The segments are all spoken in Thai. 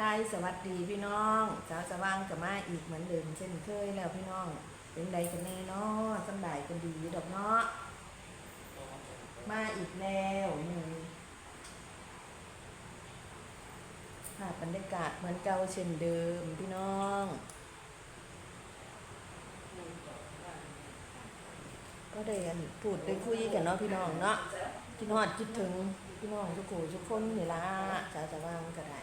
ทายสวัสดีพี่น้องสาวสว่างกับมาอีกเหมือนเดิมเช่นเคยแล้วพี่น้อง เป็นใดกันแน่เนาะสำบายกันดีดอกเนาะมาอีกแล้วนี่ภาพบรรยากาศเหมือนเก่าเช่นเดิมพี่น้องก็ได้กันพูดได้คุยกันเนาะพี่น้องเนาะคิดฮอดคิดถึงพี่น้องทุกคนทุกคนนี่ล่ะสาวสว่างก็ได้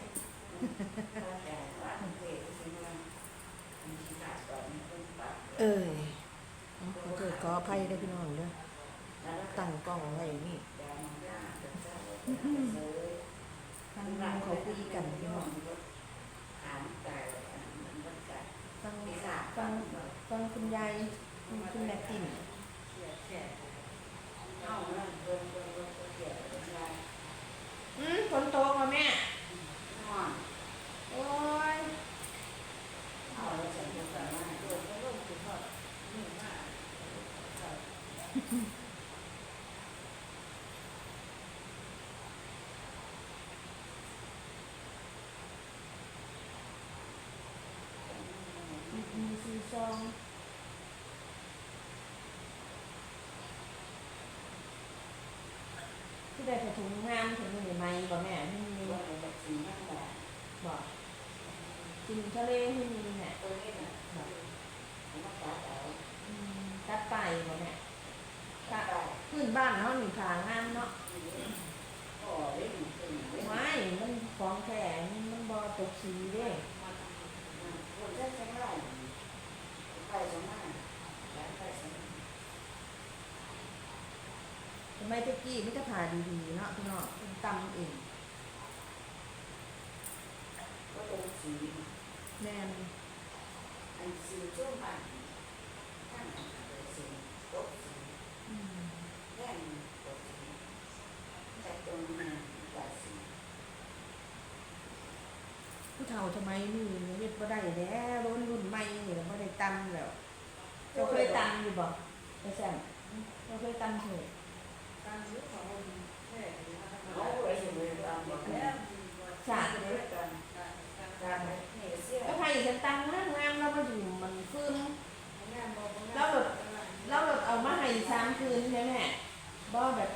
เอ้ยขอโทษขออภัยด้วยพี่น้องเด้อตั้งกล้องไว้นี่ฟังเขาคุยกันพี่น้องฟังฟังฟังคุณยายคุณแม่ติ่มอืมฝนตกมาแม่ โอ้ย มีซีซองที่ได้ถุงงามถุงอยู่ในไม้บ่แม่ไม่มีบ่กินทะเลไม่มีแม่บ่อืมตัดไปบ่แม่ตัดพื้นบ้านเนาหนึ่งขางามเนาะไม้มันของแข็งมันบ่ตกสีด้วย เด้ทำไมตะกี้ไม่จะผ่าดีๆเนาะพี่น้องเป็นตำเองแม่นอันสีช่วงบ้านท่านอันเลยสีตกสีอืมแย่งตกสีแต่ตรงนั้นแต่สี ผู้ เฒ่าทำไมนี่เฮ็ดบ่ได้แล้วรุ่นรุ่นใหม่นี่บ่ได้ตำแล้วเจ้าเคยตำอยู่บ่ไอ้แซมเจ้าเคยตำเถอะเขาเลยสิเลยตามบอกแล้วสาดเลยกันการเหตุเสียแล้วใครจะตำงามงามๆแล้วมาอยู่มันคืนงานบอกแล้วแบบแล้วแบบเอามาให้สามคืนใช่ไหมแม่บ่แบบ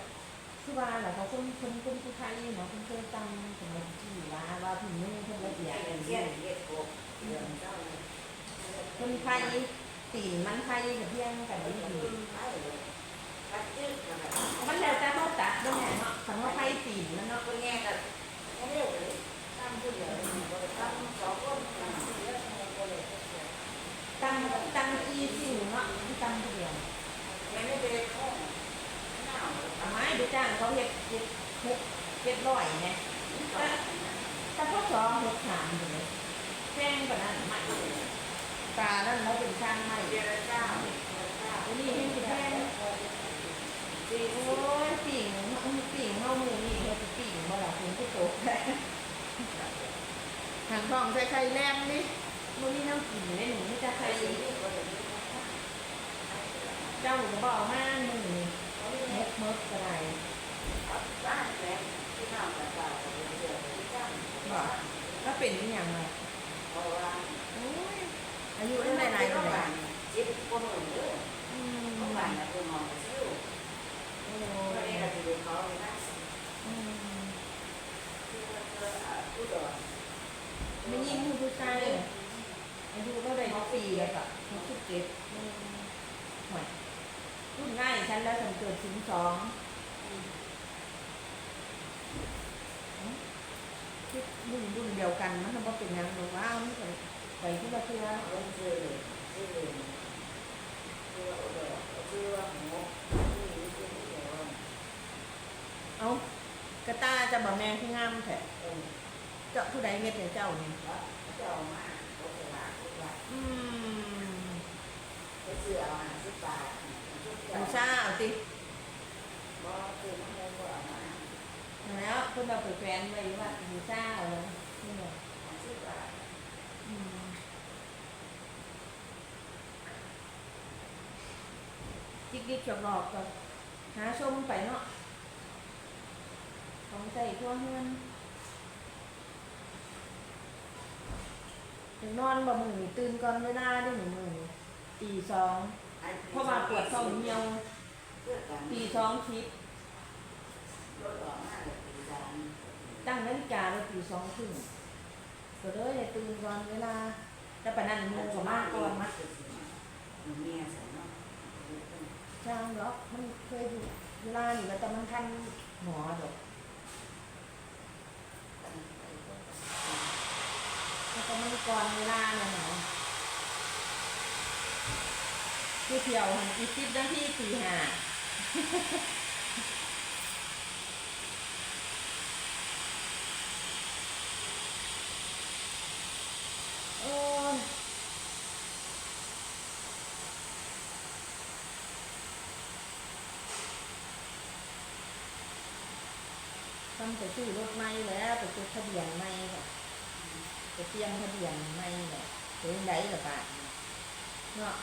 คือว่าแหละเขาคนคนคนผู้ไทยเนาะคนเคยตำเป็นแบบที่ว่าว่าพี่นุ่งเพิ่นละเอียด เสี อั ย น เสี นี้ ยเย็ดกบเรื่องเจ้าเลย คนไทยตีนมันไทยกับเพียงกันนี่ดีมันแล้วแต่เขาตัดด้วยแม่เนาะคันว่าไทยตีนมันเนาะก็แง่กันไม่เร็วเลยตั้งผู้เดียวตั้งสองคนตั้งสี่แล้วคนเลยตั้งตั้งอีสิ่งเนาะตั้งเดียวไม่ได้ไปข้องหน้าทำไมไปจ้างเขาเฮ็ดเฮ็ดเฮ็ดเฮ็ดร้อยไงแต่แต่พอสองเฮ็ดถามอยู่เลยแพงกว่านั้นไม่ ตานั่นเราเป็นช่างไม่เจรจ้าอันนี้เฮ็ดสิแพงจีโอ้ยปิ่งปิ่งเฮามือนี่เฮ็ดสิปิ่งบ่ล่ะคุณผู้โตทางทองใส่ไข่แลมดิมื้อนี้น้ำกินได้หนูไม่จะใครไข่นี่เจ้าก็บอกมามือนี้เม็ดมดก็ได้บ้านแฟนที่ทำกับเราเป็นเสือที่จ้างบ่แล้วเป็นอีหยังล่ะเพราะว่า โอ้ยอายุได้หลายๆก็เท่าไหร่บ้านจิ๊บคนอื่นเยอะอืมเขาบ้านนะคือมองไปซิ่วโอ้ก็เลยยเราจะดูเขาเลยนะอืมที่ว่าเจอผู้ดอนไม่ยิ่งคือผู้ชายอายุเท่าไหร่ปีแล้วก็หกสิบเจ็ดอืมห่วยรุ่นง่ายฉันแล้วฉันเกิดถึงสองคิดรุ่นรุ่นเดียวกันมันทำว่าเป็นหยังหรือว่ามันไปไปที่ละเทือเขาเจอเลยเจอเลยเจออุดรเจอหัวที่นี่ที่นี่เดียวเอากระตาจะบอกแม่ใดเม็ดให้เจ้านี่ แล้วเจ้ามาเขาจะลาทุกวันอืมไปซื้อเอามาสิบบาทชุดบูเจ้าชาเอาติบ่คือน้ำมันบ่เอามาแล้วเพิ่นเอาไปแขวนไว้ว่าบูชาเอาเลยนี่แหละ สิบบาท อืม จิกดิกจอกหลอกก็หาชมไปเนาะของใส่ทั่วเฮือนถึงนอนบ่มือนี่ตื่นก่อนเวลาเด้วยหนูมือนี่ตีสองเพราะว่าปวดท้องเหี่ยวตีสองคิดรถออกมาเลยตีสามตั้งนาฬิกาไว้ตีสองครึ่งก็เลยตื่นก่อนเวลาแต่ปนั้นหมูก็มากก่อนมาเมีย จ้างหรอกมันเคยอยู่เวลานี่แล้วแต่มันทันหมอดอกแล้วก็มันก่อนเวลาน่ะหนอคือเที่ยวหันอีกสิบนาทีสี่ห้า โอ้ยทำไปซื้อรถใหม่แล้วไปจ ดทะเบียนใหม่ค่ะไปเตรียมทะเบียนใหม่เนี่ยเป็นไดกับบาเนาะ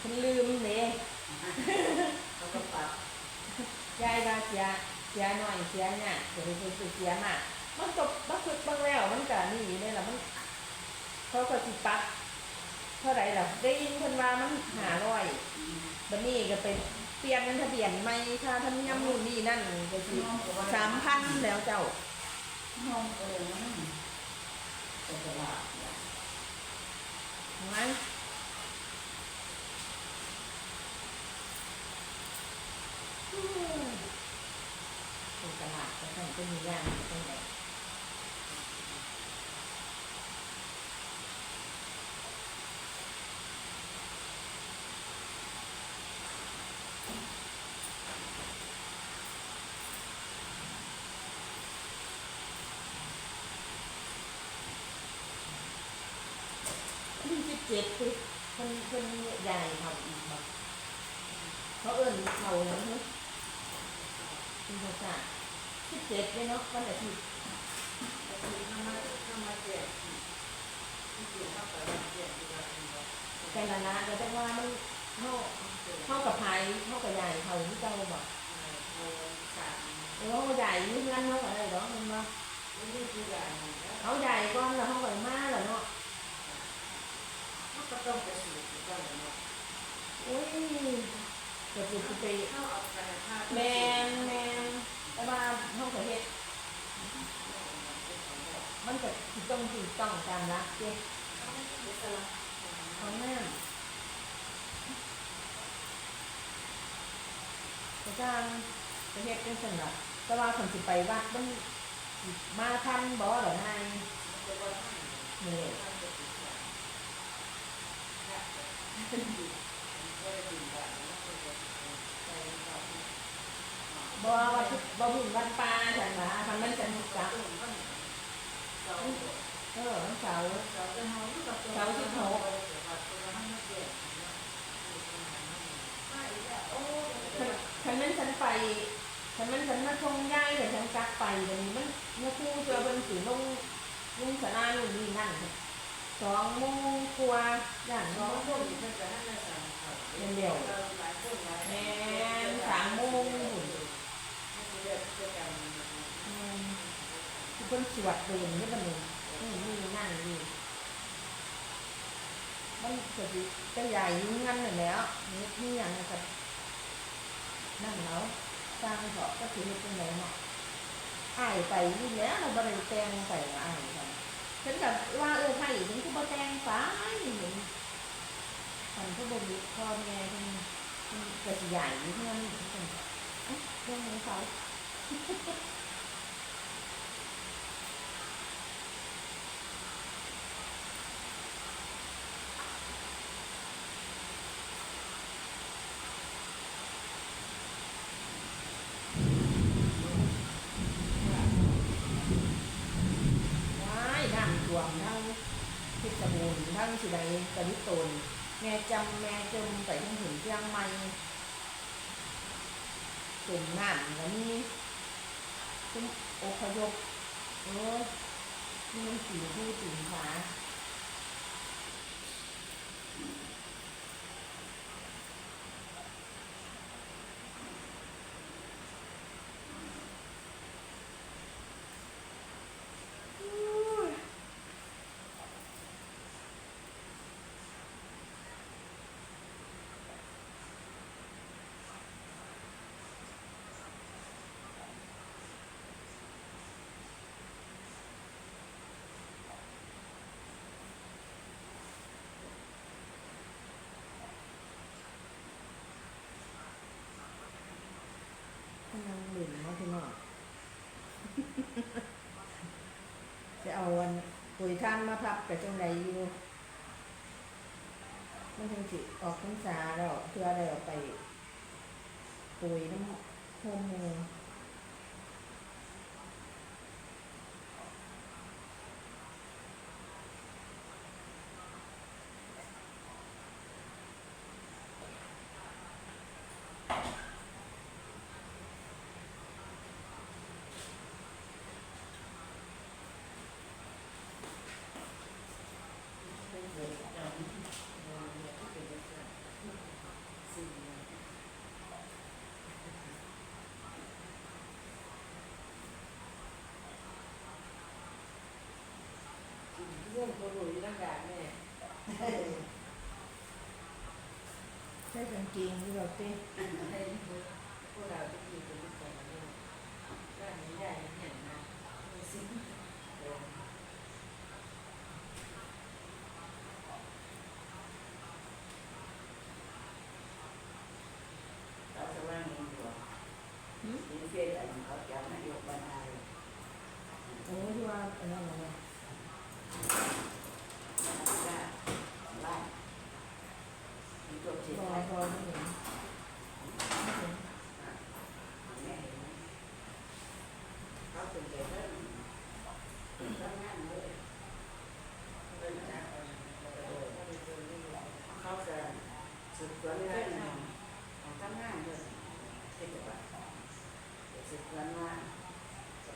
คุณลืมเลยเขาก็ปรับยายว่าเสียเสียหน่อยเสียเนี่ยเดี๋ยวไปซื้อเสียมากมันก็บักคึกบางแล้วมันก็นี่เลยล่ะมันเขาก็สิปักเท่าไหร่ล่ะได้ยินคนว่ามันหาร้อยบันนี้ก็เป็น เปลี่ยนเงินทะเบียนไม่ค่าธรรมเนียมนู่นนี่นั่นก็สิสามพันแล้วเจ้าน้องเออมันจะตลาดเนี่ยเห็นไหมอืมเป็นตลาดก็ต้องเป็นอย่าง เป็บคือคนคนใหญ่เขาอีกแบบเขาเอิ้นเขาอย่างนี้คุณพ่อจ้าสิบเจ็ดเลยเนาะวันอาทิตย์แล้วทีน้ำมาน้ำมาเจ็บที่เกี่ยวข้าวกับเจ็บที่เราเป็นแต่ละนะก็แต่ว่ามันเขาเขากับไผ่เขากับใหญ่เขาที่เจ้าบอกโอ้สามเออเขาใหญ่นี่เพื่อนเขากับอะไรหรอมันว่านี่คือใหญ่แล้วเขาใหญ่ก้อนแล้วเขากับมาแล้วเนาะ ต้องไปสู่ที่ก็เลยเนาะอุ้ยจะไปเข้าเอาไปผ้าแมนแมนแต่ว่าเขากับเฮ็ดมันก็ถูกต้องถูกต้องตามรักเจ้เขาแม่พระเจ้าประเทศเป็นสันละแต่ว่าคนสิไปวัดมันมาทันบ่หรอนายนี่ บ่ว่าสิบ่บุญวันปลาฉันว่าทำมันจะมุกจักเออวันเสาร์ฉันนั้นฉันไปฉันนั้นฉันมาชงย่ายแต่ฉันกลับไปเดี๋ยวนี้มันเมื่อคู่เจอเป็นสีลงลงสนาลงนี่นั่น สองโมงกว่าอย่างน้องแม่สามโมงหุ่นอืมคือเพิ่นสวดเดินนี่บันี้นี่นี่นั่นนี่มันก็สิจะใหญ่ยิ่งงั้นนั่นแล้วนี่นี่อย่างนั้นก็นั่นแล้วสร้างเถาะก็สิเฮ็ดจังเนาะอ้ายไปนี่แล้วเราบ่ได้แตงไปว่าอ้าย ฉันก็ว่าเออไผฉันก็บ่แต่งไปเหมือนฉันก็บ่มีพ่อแม่เป็นเพิ่นก็สิใหญ่อยู่เท่านั้นเพิ่นก็เอ๊ะเรื่องของเขา ว้าย องทั้งเพิษบูรณ์ทั้งสิไลกริตนแม่จำแม่จมไปทั้งถึงเชียงใหม่ตุ่มน้ำแล้วนี่ซึ่งอพยพเออนี่มันสีผู้สินค้าอันปุ๋ย ท่านมาพับกับจังไรอยู่มันถึงสิออกพรรษาแล้วเพื่ออะไรออกไปปุ๋ยน้ำโฮมมู เป็นเด็กจำเออเด็กที่เป็นเด็กจำสี่ เรื่องคนหนุ่ยร่างกายแม่ ใช้กางเกงที่เราเต้ให้พวกเราที่อยู่เป็นลูกแก่เนี่ยร่างนี้ได้เห็นนะมีสิ่งเดิมเราจะว่ามีอยู่มีเฟซอะไรเขาจำนายกบรรณาเลยโอ้ที่ว่าอันนั้นอะไร ว่าบ้าน มีตัวเจ็บ รอ ไหม รอไม่เห็นไม่เห็น แม่เห็นไหมเขาเป็นเด็กเริ่มทำงานเลยเป็นนะเขาจะสืบสวนเรื่องของทำงานเลยเกี่ยวกับสืบสวนว่า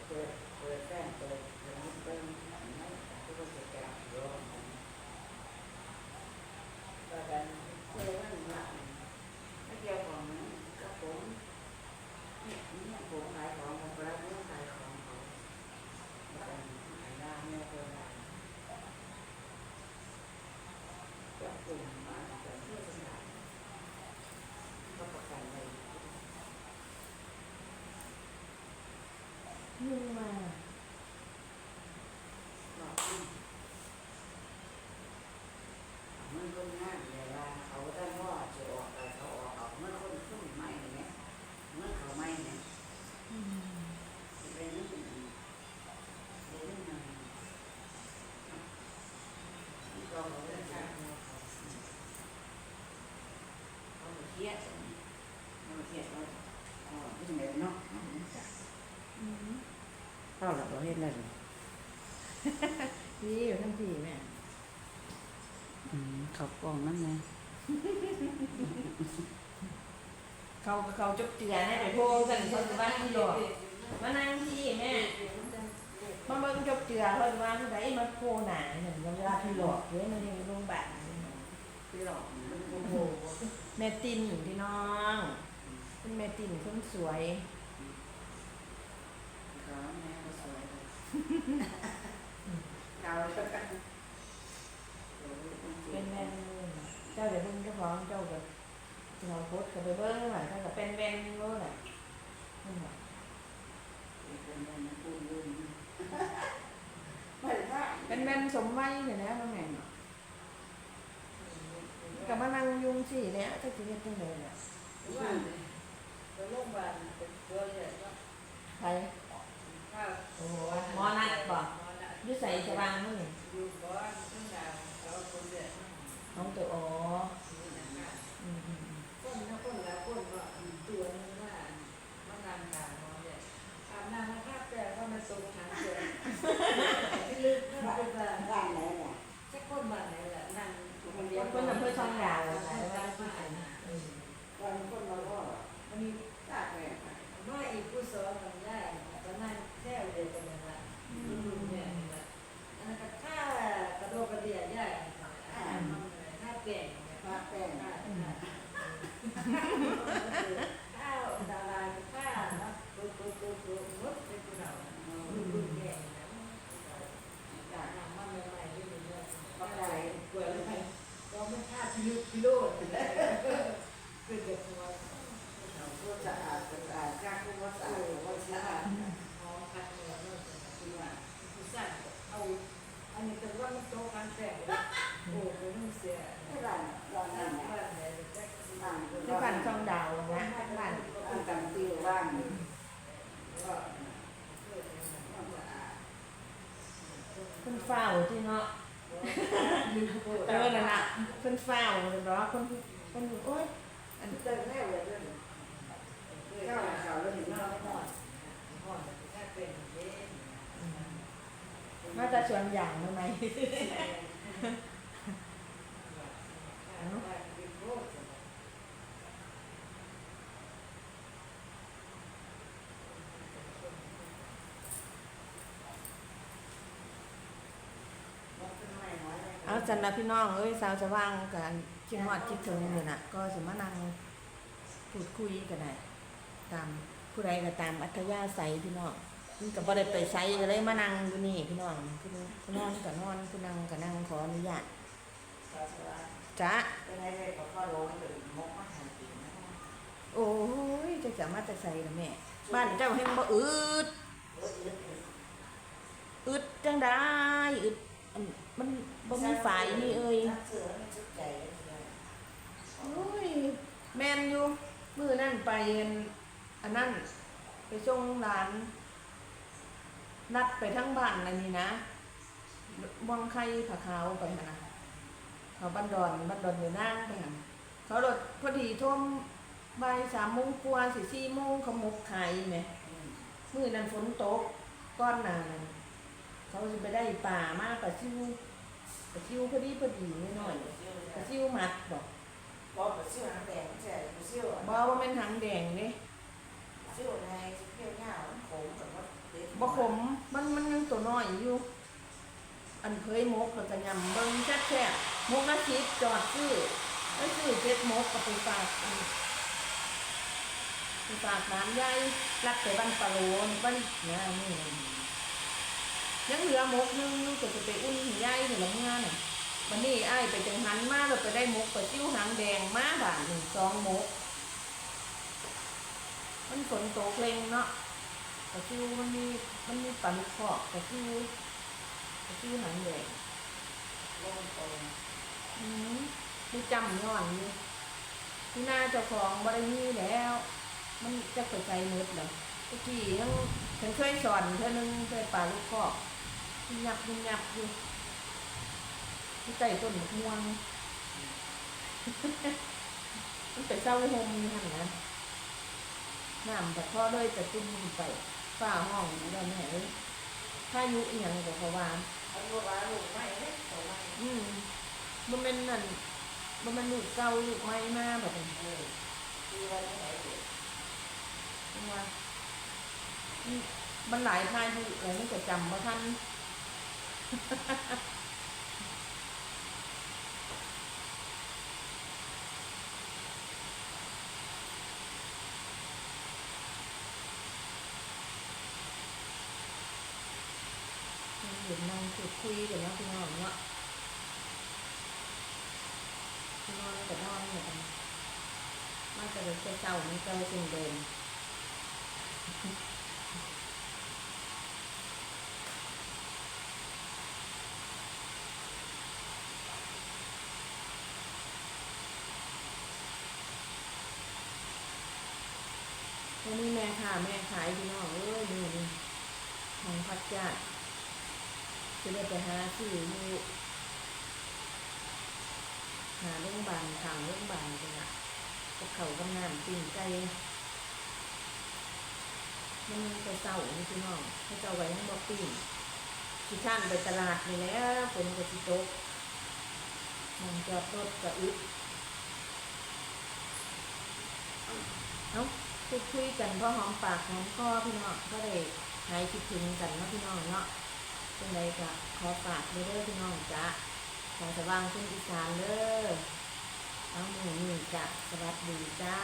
เปิดเปิดแป้งเปิดเปิดมุ้งเปิดอะไรทุกคนจะแก่รอก็กันเพื่อว่าหลังไม่เกี่ยวของกับผมเนี่ยเนี่ยผมขายของผมรับเรื่องขายของเขาแล้วกันขายหน้าเนี่ยเพื่ออะไรจับกลุ่มมาจากเพื่อสนามก็ประกันเลย ยุ่งมาก บอกว่ามันก็ง่ายเลยว่าเขาได้พ่อจะออกไปเขาออกออกเมื่อคนขึ้นไม่เนี่ยเมื่อเขาไม่เนี่ย อืม เป็นเรื่องเรื่องนึงที่เราเรื่องการเขาเค รียดเขาเครียดว่าอ๋อไม่ใช่เนาะอืมเข้าหลับเราเห็นแล้วพี่อยู่ทั้งพี่แม่อืมเขากล้องนั่นไงเขาก็เขาจบเจือเนี่ยไปโพกันคนบ้านที่หลอกมานั่งที่แม่มาเบิ่งจบเจือคนว่าที่ไหนมาโพหนาเหมือนเวลาที่หลอกเว้ยมันยังโรงพยาบาลที่หลอกมันโอ้โห แม่ตินพี่น้องเป็นแม่ตินคนสวยขาแม่ก็สวยเลยเขาแล้วกันเป็นแม่นเจ้าเดี๋ยวเบิ่งเจ้าของเจ้ากับเราโพสกับไปเบิ่งหน่อยถ้ากับเป็นแม่นรู้แหละนั่แหละเป็นแม่นพูดเรื่องไม่เป็นแม่นสมวัยเนี่ยนะน้องแม่ กับมานั่งยุงสิเนี่ยจะสิเฮ็ดจังไดเนี่ยว่าไปโรงพยาบาลเป็นตัวใหญ่ก็ใครถ้าโอ้หมอนัดบ่หมอนัดอยู่ใส่สว่างมื้อนี่อยู่บ้านตั้งแต่เราคนเดียวของตัวอ๋อมีหนังงานอืมอืมอืม คนนะคนละคนก็ตัวนึงว่ามันนานขาหมอเนี่ยอาบน้ำมาคาบแต่ก็มาตรงทางเดินที่ลึกนั่นเป็นว่า บ้านไหนเนี่ย แค่คนบ้านไหนแหละนั่งคนเดี ค ยวน คนอำเภอช่องดาว ค อะ น นะ บ้า ว่าน ที่ บ้า เป็น น อืม วันคนเราก็ มันมี ตากแม่ มาอีกผู้สอนมันได้ก็นั่งแค่เดียวกันนั่นแหละรุ่นเนี่ยนี่แหละอันนั้นก็ค่ากระโดดกระเดียใหญ่อ่ามันค่าเปลี่ยนเนี่ย ตากแป้ง ค่าค่าดาราค่าเนาะปุ๊บปุ๊บปุ๊บปุ๊บมดเป็นผู้เรารุ่นรุ่นแก่นะ ตาก มันใหม่ๆที่มีเนี่ย ก็ได้ กว่าเลยก็ไม่ค่าพิลุพิโลดคือเด็กตัว เราก็สะอาดสะอาดกล้าก็ว่าสะอาดว่าสะอาด หอมคันเนื้อเนื้อ ที่ว่า ผู้สั่นเอาอันนี้แต่ว่ามันโตกันแตกโอ้โหมันเสีย ที่ร้านร้าน นั่ นั้น น เนี่ย ว่าไหนแจ็ค ร้าน ที่บ้านช่องดาวนะบ้าน ร้านกันตีบ้าน ก็เพื่อนสะอาดเพิ่นเฝ้าที่เนาะลืมพูดเออนั่นน่ะเพิ่นเฝ้าเลยบอกว่าคนคนโอ๊ยอันเติมแม่เลยด้วยข้าวขาวแล้วถึงนนออนนห่อนห่อนแค่เป็นเด้มาจะชวนอย่างทำไม เอาจันละพี่น้องเอ้ยสาวจะว่างกันคิดฮอดคิดถึงอยู่น่ะ ก็สมานั่งพูดคุยกันได้ตามผู้ใดก็ตามอัธยาศัยพี่น้องมันก็บ่ได้ไปไสก็เลยมานั่งอยู่นี่พี่น้องผู้ผู้นอนก็นอนผู้นั่งก็นั่งขออนุญาตจ้ะเป็นไงเลยก็ข้อร้องเลยมกมาหากินนะโอ้ยจะจะมาแต่ใส่ละแม่ บ้านเจ้าแห่งบ่อึดเออเออเอออึดจังได้อึดอัน มันบ่มีฝ่ายนี่เอ้ยนักเสือไม่ชุดใจเลยทีเดียวโอ้ยแมนอยู่มื้อนั่นไปอันอันนั้นไปส่งหลาน นัดไปทั้งบ้านอันนี้นะวังไข่ผาขาวไปหันเขาบ้านดอนบ้านดอนอยู่นั่งไปหันเขารถพอดีท่วมใบสามโมงกว่าสิสี่โมงเขาหมกไข่แหมมื้อนั้นฝนตกก้อนหนานเขาจะไปได้ป่ามากกว่าซิว กระซิวพอดีพอดีนิดหน่อยกระซิวมัดบอกบอกกับเสื้อน้ำแดงใช่กับเสื้อบอกว่าเป็นหางแดงเด้เสื้อในเสื้อเงาขมกับว่าเด็กบ่ขมมันมันยังตัวน้อยอยู่ อันเคยมกเขาจะยำเบิ่งแซ่บๆมกละสิบจอดซื้อไปซื้อเจ็ดมกกับไปฝากอันไปฝากร้านใหญ่รักไปบ้านปลาโลนบ้านเนี่ยนี่ ยังเหลือมกนึงนึงก็จะไปอุ่นหิ้งใหญ่ถึงลังงานวันนี้ไอ้ไปจังหันมาเราไปได้มกไปจิ้วหางแดงมาบาทหนึ่งสองมก มันฝนตกเลงเนาะกระซิวมันมีมันมีปลาลูกคอกกระซิวกระซิวหางแดงลงตรงอืมมีจำย้อนอยู่ที่หน้าเจ้าของบริมีแล้ว มันจะไปใจมืดเหรอตะกี้ยังฉันเคยสอนเธอนึงไปป่าลูกคอก ยิยับยิยับอยู่ที่ใต้ต้นมะม่วงมันไปเศร้าโฮมนี่หันนะน้ำแต่พ่อเลยจะจุ่มลงไปฝ้าห้องอยู่แล้วแม่เอ้ยถ้ายุอีหยังก็เพราว่าเอาลูกว่าลูกไม่เล็กตัวไม่อืมบ่แม่นนั่นบ่แม่นลูกเก่าลูกใหม่มากแบบนี้เออที่ว่าไหนว่ามันหลายพานอยุเลยมันจะจำบ่ทัน เห็นนั่งพูดคุยกันเนาะพี่น้องเนาะพี่น้องก็นอนเนี่ยกันมาแต่เด็กแต่เช้ามันเจอสิ่งเดิมวันนี้แม่ค่ะแม่ ขายพี่น้องเอ้ยนี่นี่ของพัดจ้าจะได้ไปหาซื้อยู่หาโรงพยาบาลทางโรงพยาบาลกันละกับเขากำน้ำปิ้งไก่มันไปเศร้านี่พี่น้องให้เจ้าไว้ให้บ่ปิ้งที่ท่านไปตลาดนี่แหล้วฝนก็สิตกมันจอดรถก็อึดเอ้า พูดคุยกันเพราะหอมปากหอมคอพี่น้องก็เลยหายคิดถึงกันเนาะพี่น้องเนาะเป็นไรกะขอฝากเด้อพี่น้องจ้ะขอสว่างขึ้นอีสานเด้อเอาหมูนี่จ้ะสวัสดีจ้า